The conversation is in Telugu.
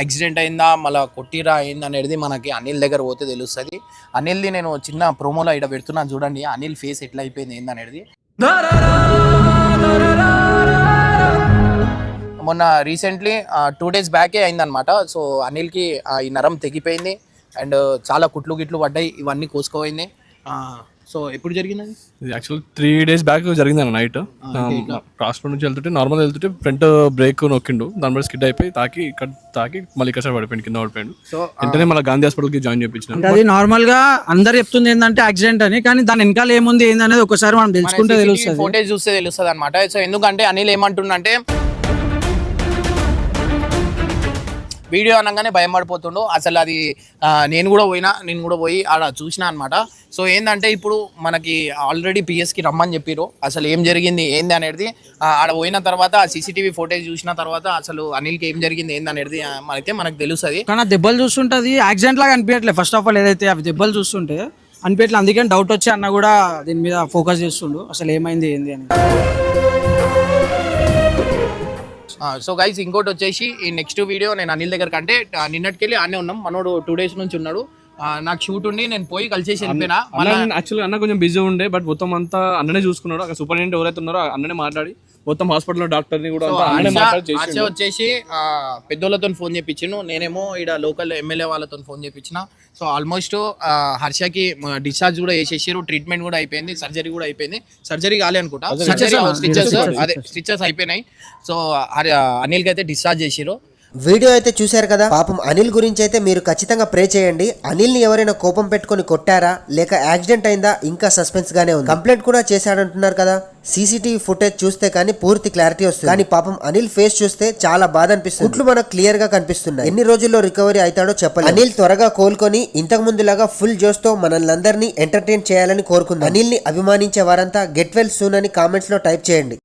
యాక్సిడెంట్ అయిందా మళ్ళీ కొట్టిరా అయింది అనేది మనకి అనిల్ దగ్గర పోతే తెలుస్తుంది. అనిల్ది నేను చిన్న ప్రోమోలో ఇక్కడ పెడుతున్నాను చూడండి అనిల్ ఫేస్ ఎట్లా అయిపోయింది ఏందనేది మొన్న రీసెంట్లీ టూ డేస్ బ్యాకే అయిందనమాట సో అనిల్కి ఆ, ఈ నరం తెగిపోయింది. అండ్ చాలా కుట్లు గిట్లు పడ్డాయి ఇవన్నీ కోసుకోపోయింది. సో ఎప్పుడు జరిగింది ఇది యాక్చువల్ త్రీ డేస్ బ్యాక్ జరిగింది అన్న నైట్ హాస్పిటల్ నుంచి వెళ్తుంటే నార్మల్ వెళ్తుంటే ఫ్రంట్ బ్రేక్ నొక్కిండు. దాని మీద స్కిడ్ అయిపోయి తాకి ఇక్కడ తాకి మళ్ళీ ఇక్కడ పడిపోయింది కింద పడిపోయిండు. సో వెంటనే మళ్ళీ గాంధీ హాస్పిటల్కి జాయిన్ చేయించిన. అది నార్మల్గా అందరు చెప్తుంది ఏంటంటే యాక్సిడెంట్ అని కానీ దాని వెనకాల ఏముంది ఏందనేది ఒకసారి మనం తెలుసుకుంటే తెలుస్తుంది. ఫోటేజ్ చూస్తే తెలుస్తుంది అనమాట సో ఎందుకంటే అనిల్ ఏమంటుండంటే వీడియో అనగానే భయం పడిపోతుండు. అసలు అది నేను కూడా పోయినా నేను కూడా పోయి ఆడ చూసిన అనమాట సో ఏంటంటే ఇప్పుడు మనకి ఆల్రెడీ పిఎస్కి రమ్మని చెప్పారు అసలు ఏం జరిగింది ఏంది అనేది ఆడ పోయిన తర్వాత ఆ సీసీటీవీ ఫోటేజ్ చూసిన తర్వాత అసలు అనిల్కి ఏం జరిగింది ఏంది అనేది ఆ, అయితే మనకు తెలుస్తుంది. కానీ దెబ్బలు చూస్తుంటుంది యాక్సిడెంట్ లాగా అనిపించట్లేదు. ఫస్ట్ ఆఫ్ ఆల్ ఏదైతే అవి దెబ్బలు చూస్తుంటే అనిపించట్లేదు. అందుకని డౌట్ వచ్చి అన్న కూడా దీని మీద ఫోకస్ చేస్తుండు. అసలు ఏమైంది ఏంది అని సో గైస్ ఇంకోటి వచ్చేసి ఈ నెక్స్ట్ వీడియో నేను అనిల్ దగ్గర కంటే నిన్నటికెళ్ళి ఆనే ఉన్నాం. మనోడు టూ డేస్ నుంచి ఉన్నాడు. నాకు షూట్ ఉండి నేను పోయి కలిసేసి వెళ్ళిపోయినా. యాక్చువల్గా అన్న కొంచెం బిజీ ఉండే బట్ మొత్తం అంతా అన్ననే చూసుకున్నాడు. అక్కడ సూపరింటెండెంట్ ఎవరైతే ఉన్నారో అన్ననే మాట్లాడి మొత్తం హాస్పిటల్లో డాక్టర్ని కూడా ఆశ చేసి వచ్చేసి పెద్దోళ్ళతో ఫోన్ చేయించిండు నేనేమో ఇక్కడ లోకల్ ఎమ్మెల్యే వాళ్ళతో ఫోన్ చేయించిన సో ఆల్మోస్ట్ హర్షకి డిశ్చార్జ్ కూడా చేసేసారు ట్రీట్మెంట్ కూడా అయిపోయింది. సర్జరీ కూడా అయిపోయింది. సర్జరీ కాలే అనుకుంటా. స్టిచెస్ అదే. స్టిచెస్ అయిపోయినాయి. సో అనిల్కి అయితే డిశ్చార్జ్ చేసిరు వీడియో అయితే చూశారు కదా? పాపం అనిల్ గురించి అయితే మీరు ఖచ్చితంగా ప్రే చేయండి. అనిల్ని ఎవరైనా కోపం పెట్టుకొని కొట్టారా? లేక యాక్సిడెంట్ అయిందా? ఇంకా సస్పెన్స్ గానే ఉంది. కంప్లైంట్ కూడా చేశాడంటున్నారు కదా? సీసీటీవీ ఫుటేజ్ చూస్తే కానీ పూర్తి క్లారిటీ వస్తుంది. కానీ పాపం అనిల్ ఫేస్ చూస్తే చాలా బాధ అనిపిస్తుంది. కుట్లు మనకు క్లియర్గా కనిపిస్తున్నాయి. ఎన్ని రోజుల్లో రికవరీ అవుతాడో చెప్పాలి అనిల్ త్వరగా కోలుకొని ఇంతకు ముందులాగా ఫుల్ జోస్తో మనల్ని అందరినీ ఎంటర్టైన్ చేయాలని కోరుకుంది. అనిల్ని అభిమానించే వారంతా గెట్ వెల్ సూన్ అని కామెంట్స్లో టైప్ చేయండి.